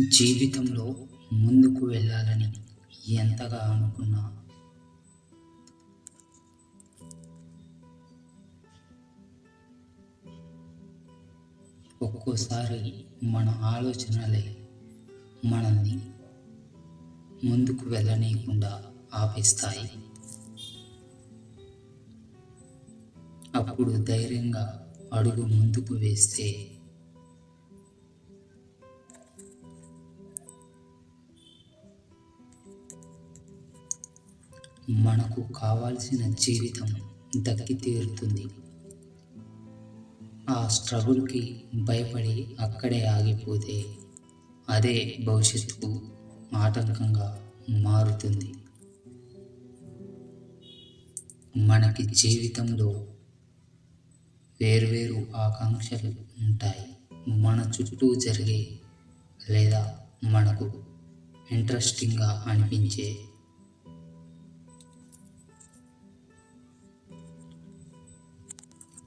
జీవితంలో ముందుకు వెళ్ళాలని ఎంతగా అనుకున్నా. ఒక్కోసారి మన ఆలోచనలే మనల్ని ముందుకు వెళ్ళనీయకుండా ఆపేస్తాయి. అప్పుడు ధైర్యంగా అడుగు ముందుకు వేస్తే మనకు కావాల్సిన జీవితం దక్కి తీరుతుంది. ఆ స్ట్రగుల్కి భయపడి అక్కడే ఆగిపోతే అదే భవిష్యత్తుకు ఆటంకంగా మారుతుంది. మనకి జీవితంలో వేర్వేరు ఆకాంక్షలు ఉంటాయి. మన చుట్టూ జరిగే లేదా మనకు ఇంట్రెస్టింగ్గా అనిపించే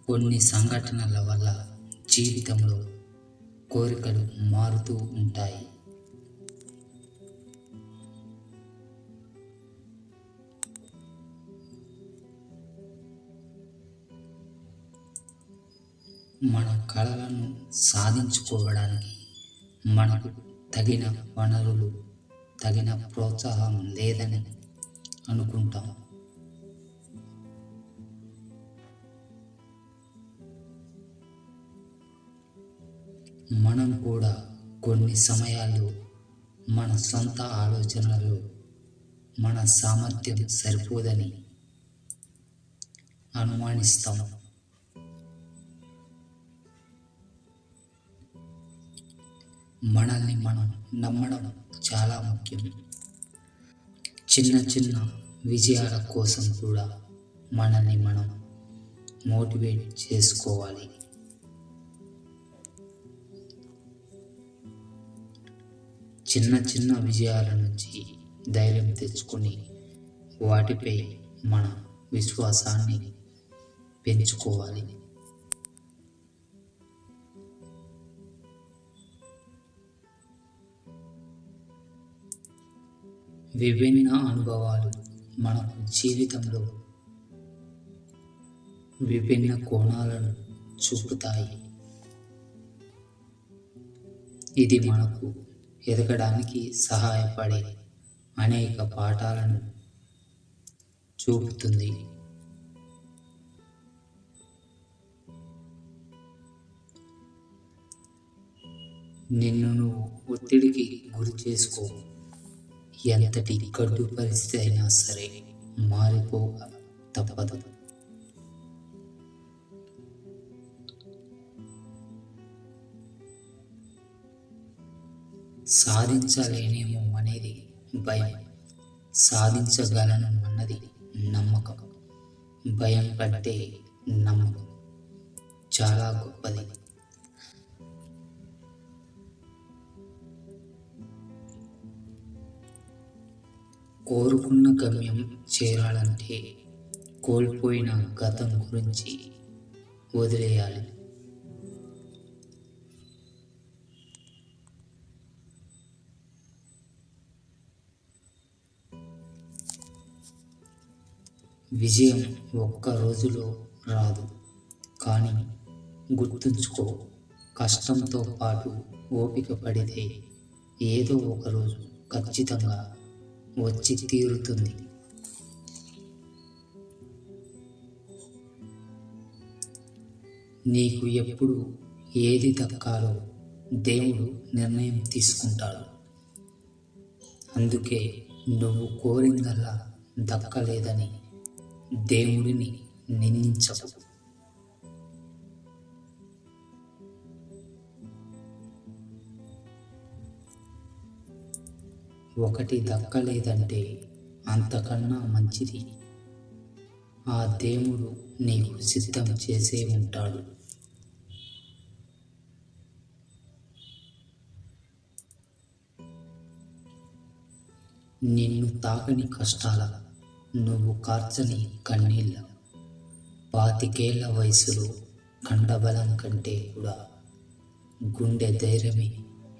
కొన్ని సంఘటనల వల్ల జీవితంలో కోరికలు మారుతూ ఉంటాయి. మన కళలను సాధించుకోవడానికి మనకు తగిన వనరులు తగిన ప్రోత్సాహం లేదని అనుకుంటాం. మనం కూడా కొన్ని సమయాల్లో మన సొంత ఆలోచనలు మన సామర్థ్యం సరిపోదని అనుమానిస్తాం. మనల్ని మనం నమ్మడం చాలా ముఖ్యం. చిన్న చిన్న విజయాల కోసం కూడా మనల్ని మనం మోటివేట్ చేసుకోవాలి. చిన్న చిన్న విజయాల నుంచి ధైర్యం తెచ్చుకొని వాటిపై మన విశ్వాసాన్ని పెంచుకోవాలి. విభిన్న అనుభవాలు మన జీవితంలో విభిన్న కోణాలను చూపుతాయి. ఇది మనకు ఎదగడానికి సహాయపడే అనేక పాఠాలను చూపుతుంది. నిన్ను నువ్వు ఒత్తిడికి గురి చేసుకో. ఎంతటి గడ్డు పరిస్థితి అయినా సరే మారిపోక తప్పదు. సాధించలేనేమో అనేది భయం. సాధించగలను అన్నది నమ్మకం. భయం కంటే నమ్మకం చాలా గొప్పది. కోరుకున్న గమ్యం చేరాలంటే కోల్పోయిన గతం గురించి వదిలేయాలి. విజయం ఒక్క రోజులో రాదు. కానీ గుర్తుంచుకో కష్టంతో పాటు ఓపిక పడితే ఏదో ఒకరోజు ఖచ్చితంగా వచ్చి తీరుతుంది. నీకు ఎప్పుడు ఏది దక్కాలో దేవుడు నిర్ణయం తీసుకుంటాడు. అందుకే నువ్వు కోరిందల్లా దక్కలేదని దేవుడిని నిందించవు ఒకటి దక్కలేదంటే అంతకన్నా మంచిది. ఆ దేవుడు నీకు సిద్ధం చేసే ఉంటాడు. నిన్ను తాకని కష్టాల నువ్వు కార్చని కన్నీళ్ళ పాతికేళ్ళ వయసులో కండబలం కంటే కూడా గుండె ధైర్యమే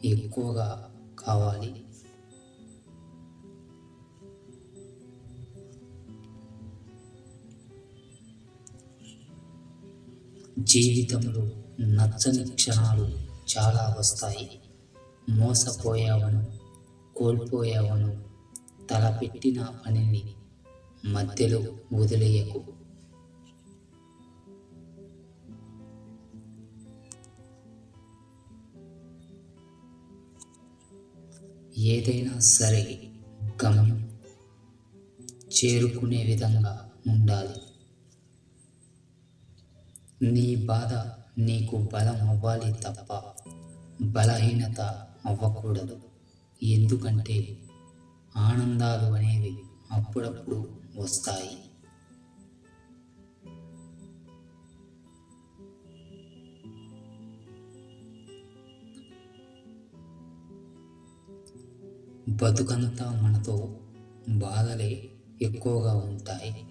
ఎక్కువగా కావాలి. జీవితంలో నచ్చని క్షణాలు చాలా వస్తాయి. మోసపోయావను కోల్పోయావను తలపెట్టిన పనిని మధ్యలో వదిలేయకు. ఏదైనా సరే గమ్యం చేరుకునే విధంగా ఉండాలి. నీ బాధ నీకు బలం అవ్వాలి తప్ప బలహీనత అవ్వకూడదు. ఎందుకంటే ఆనందాలు అనేవి అప్పుడప్పుడు వస్తాయి. బతుకంతా మనతో బాధలే ఎక్కువగా ఉంటాయి.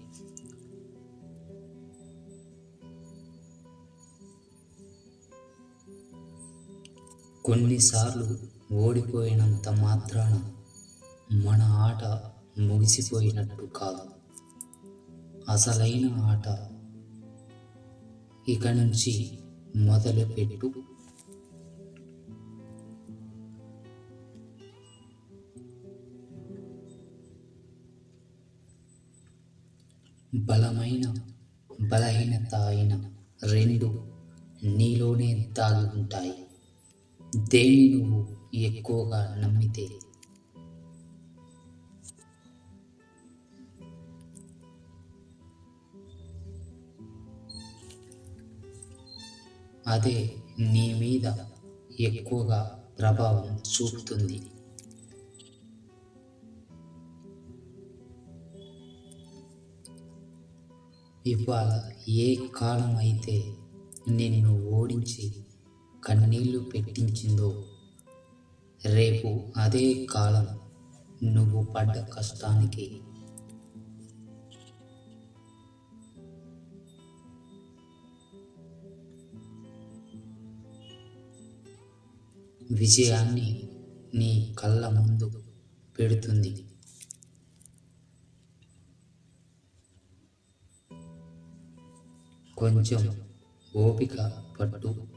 కొన్నిసార్లు ఓడిపోయినంత మాత్రాన మన ఆట ముగిసిపోయినట్టు కాదు అసలైన ఆట ఇక నుంచి మొదలుపెట్టు. బలమైన బలహీనత అయిన రెండు నీలోనే దాగి ఉంటాయి. దేన్ని నువ్వు ఎక్కువగా నమ్మితే అదే నీ మీద ఎక్కువగా ప్రభావం చూపుతుంది. ఇవాళ ఏ కాలం అయితే నిన్ను ఓడించి కన్నీళ్ళు పెట్టించిందో రేపు అదే కాలం నువ్వు పడ్డ కష్టానికి విజయాన్ని నీ కళ్ళ ముందు పెడుతుంది. కొంచెం ఓపిక పట్టు.